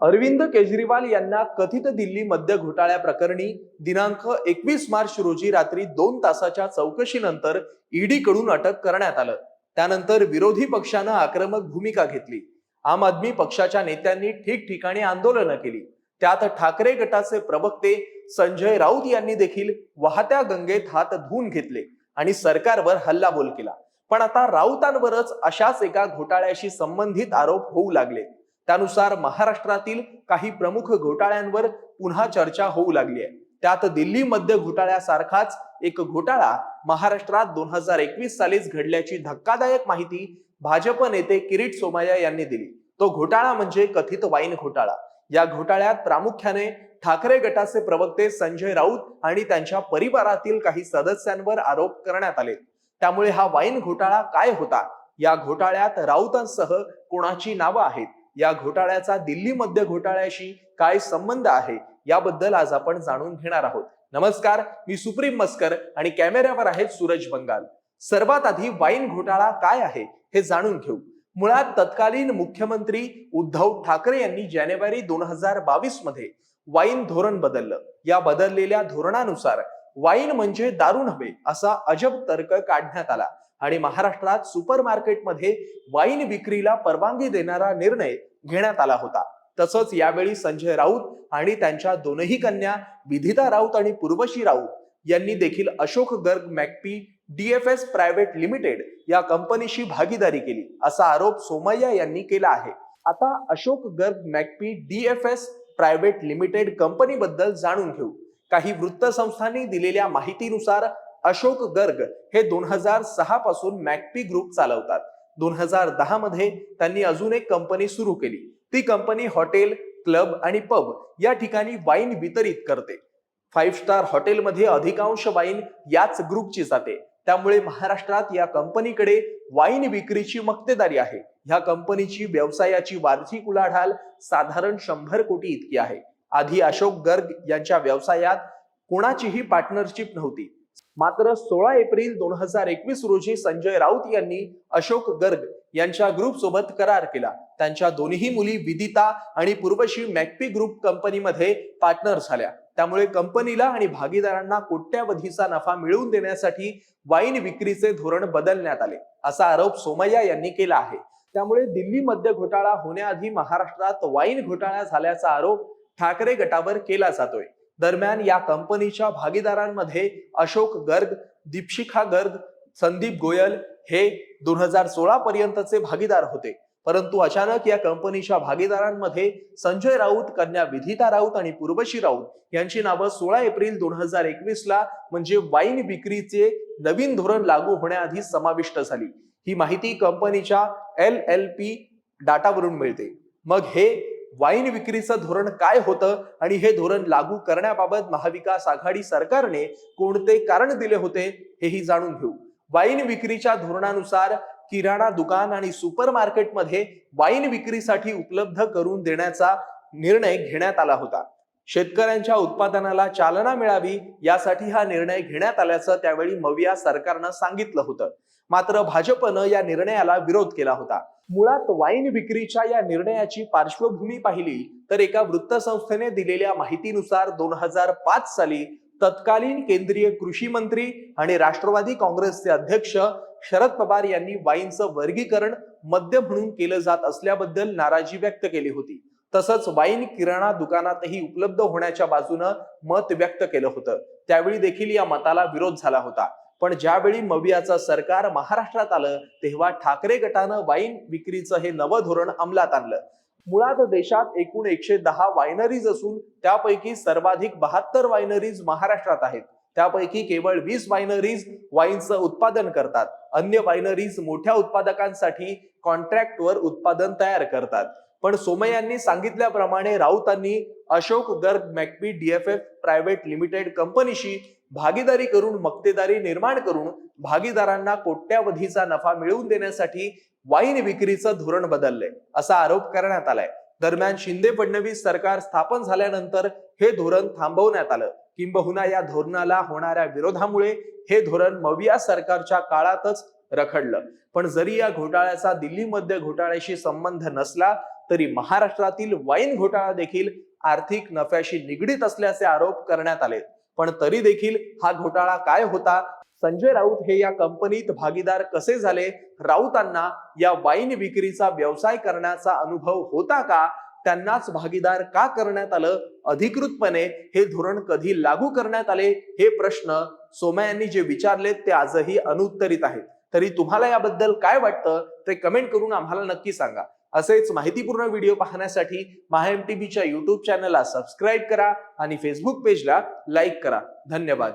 अरविंद केजरीवाल यांना कथित दिल्ली मद्य घोटाळ्या प्रकरणी दिनांक एकवीस मार्च रोजी रात्री दोन तासाच्या चौकशीनंतर ईडीकडून अटक करण्यात आलं. त्यानंतर विरोधी पक्षानं आक्रमक भूमिका घेतली. आम आदमी पक्षाच्या नेत्यांनी ठिकठिकाणी आंदोलनं केली. त्यात ठाकरे गटाचे प्रवक्ते संजय राऊत यांनी देखील वाहत्या गंगेत हात धुवून घेतले आणि सरकारवर हल्लाबोल केला. पण आता राऊतांवरच अशाच एका घोटाळ्याशी संबंधित आरोप होऊ लागले. त्यानुसार महाराष्ट्रातील काही प्रमुख घोटाळ्यांवर पुन्हा चर्चा होऊ लागली आहे. त्यात दिल्ली मध्य घोटाळ्यासारखाच एक घोटाळा महाराष्ट्रात दोन हजार एकवीस सालीच घडल्याची धक्कादायक माहिती भाजप नेते किरीट सोमय्या यांनी दिली. तो घोटाळा म्हणजे कथित वाईन घोटाळा. या घोटाळ्यात प्रामुख्याने ठाकरे गटाचे प्रवक्ते संजय राऊत आणि त्यांच्या परिवारातील काही सदस्यांवर आरोप करण्यात आले. त्यामुळे हा वाईन घोटाळा काय होता? या घोटाळ्यात राऊतांसह कोणाची नावं आहेत? या घोटाळ्याचा दिल्ली मध्य घोटाळ्याशी काय संबंध आहे याबद्दल आज आपण जाणून घेणार आहोत. नमस्कार मी सुप्रीम मस्कर आणि कॅमेऱ्यावर आहेत सूरज बंगाल. सर्वात आधी वाईन घोटाळा काय आहे हे जाणून घेऊ. मुळात तत्कालीन मुख्यमंत्री उद्धव ठाकरे यांनी जानेवारी दोन हजार बावीसमध्ये वाईन धोरण बदललं. या बदललेल्या धोरणानुसार वाईन म्हणजे दारू नव्हे असा अजब तर्क काढण्यात आला. आणि महाराष्ट्रात सुपर मार्केटमध्ये वाईन विक्रीला परवानगी देणारा निर्णय घेण्यात आला होता. तसंच यावेळी संजय राऊत आणि त्यांच्या दोनही कन्या विधिता राऊत आणि पूर्वशी राऊत यांनी देखील Ashok Garg Magpie DFS private limited या कंपनीशी भागीदारी केली असा आरोप सोमय्या यांनी केला आहे. आता Ashok Garg magpie DFS private limited कंपनीबद्दल जाणून घेऊ. काही वृत्तसंस्थांनी दिलेल्या माहितीनुसार अशोक गर्ग हे दोन हजार सहा पासून मॅकपी ग्रुप चालवतात. दोन हजार दहा मध्ये त्यांनी अजून एक कंपनी सुरू केली. ती कंपनी हॉटेल क्लब आणि पब या ठिकाणी वाईन वितरित करते. फाईव्ह स्टार हॉटेलमध्ये अधिकांश वाईन याच ग्रुपची जाते. त्यामुळे महाराष्ट्रात या कंपनीकडे वाईन विक्रीची मक्तेदारी आहे. ह्या कंपनीची व्यवसायाची वार्षिक उलाढाल साधारण शंभर कोटी इतकी आहे. आधी अशोक गर्ग यांच्या व्यवसायात कोणाचीही पार्टनरशिप नव्हती. मात्र सोळा एप्रिल दोन हजार एकवीस रोजी संजय राऊत यांनी अशोक गर्ग यांच्या ग्रुप सोबत करार केला. त्यांच्या दोन्ही मुली विदिता आणि पूर्वशी मॅकपी ग्रुप कंपनीमध्ये पार्टनर झाल्या. त्यामुळे कंपनीला आणि भागीदारांना कोट्यावधीचा नफा मिळवून देण्यासाठी वाईन विक्रीचे धोरण बदलण्यात आले असा आरोप सोमय्या यांनी केला आहे. त्यामुळे दिल्ली मध्य घोटाळा होण्याआधी महाराष्ट्रात वाईन घोटाळा झाल्याचा आरोप ठाकरे गटावर केला जातोय. दरम्यान या कंपनीच्या भागीदारांमध्ये अशोक गर्ग दीपशिखा गर्ग संदीप गोयल हे दोन हजार सोळा पर्यंतचे भागीदार होते. परंतु अचानक या कंपनीच्या भागीदारांमध्ये संजय राऊत कन्या विधिता राऊत आणि पूर्वशी राऊत यांची नावं सोळा एप्रिल दोन हजार एकवीस ला म्हणजे वाईन विक्रीचे नवीन धोरण लागू होण्याआधी समाविष्ट झाली. ही माहिती कंपनीच्या एल एल पी डाटावरून मिळते. मग हे वाईन विक्रीचं धोरण काय होतं? आणि हे धोरण लागू करण्याबाबत महाविकास आघाडी सरकारने कोणते कारण दिले होते हेही जाणून घेऊ. वाईन विक्रीच्या धोरणानुसार किराणा दुकान आणि सुपर मार्केटमध्ये वाईन विक्रीसाठी उपलब्ध करून देण्याचा निर्णय घेण्यात आला होता. शेतकऱ्यांच्या उत्पादनाला चालना मिळावी यासाठी हा निर्णय घेण्यात आल्याचं त्यावेळी मविया सरकारनं सांगितलं होतं. मात्र भाजपनं या निर्णयाला विरोध केला होता. मुळात वाईन विक्रीच्या या निर्णयाची पार्श्वभूमी पाहिली तर एका वृत्तसंस्थेने दिलेल्या माहितीनुसार दोन हजार पाच साली तत्कालीन केंद्रीय कृषी मंत्री आणि राष्ट्रवादी काँग्रेसचे अध्यक्ष शरद पवार यांनी वाईनचं वर्गीकरण मद्य म्हणून केलं जात असल्याबद्दल नाराजी व्यक्त केली होती. तसंच वाईन किराणा दुकानातही उपलब्ध होण्याच्या बाजूनं मत व्यक्त केलं होतं. त्यावेळी देखील या मताला विरोध झाला होता. पण ज्यावेळी मवियाचं सरकार महाराष्ट्रात आलं तेव्हा ठाकरे गटानं वाईन विक्रीचं हे नवं धोरण अंमलात आणलं. मुळात देशात एकूण एकशे दहा वायनरीज असून त्यापैकी सर्वाधिक बहात्तर वायनरीज महाराष्ट्रात आहेत. त्यापैकी केवळ वीस वायनरीज वाईनचं उत्पादन करतात. अन्य वायनरीज मोठ्या उत्पादकांसाठी कॉन्ट्रॅक्टवर उत्पादन तयार करतात. पण सोमय्यांनी सांगितल्याप्रमाणे राऊतांनी Ashok Garg Magpie DFF private limited कंपनीशी भागीदारी करून मक्तेदारी निर्माण करून भागीदारांना कोट्यावधीचा नफा मिळवून देण्यासाठी वाईन विक्रीचं धोरण बदललंय असा आरोप करण्यात आलाय. दरम्यान शिंदे फडणवीस सरकार स्थापन झाल्यानंतर हे धोरण थांबवण्यात आलं. किंबहुना या धोरणाला होणाऱ्या विरोधामुळे हे धोरण मविया सरकारच्या काळातच रखडलं. पण जरी या घोटाळ्याचा दिल्लीमध्ये घोटाळ्याशी संबंध नसला तरी महाराष्ट्रातील वाईन घोटाळा देखील आर्थिक नफ्याशी निगडीत असल्याचे आरोप करण्यात आले. पण तरी देखील हा घोटाळा काय होता? संजय राऊत हे या कंपनीत भागीदार कसे झाले? राऊतांना या वाईन विक्रीचा व्यवसाय करण्याचा अनुभव होता का? त्यांनाच भागीदार का करण्यात आलं? अधिकृतपणे हे धोरण कधी लागू करण्यात आले? हे प्रश्न सोम्या यांनी जे विचारलेत ते आजही अनुत्तरित आहेत. तरी तुम्हाला याबद्दल काय वाटतं ते कमेंट करून आम्हाला नक्की सांगा. असेच माहितीपूर्ण व्हिडिओ पाहण्यासाठी माहा एम टी युट्यूब चॅनलला सबस्क्राईब करा आणि फेसबुक पेजला लाईक करा. धन्यवाद.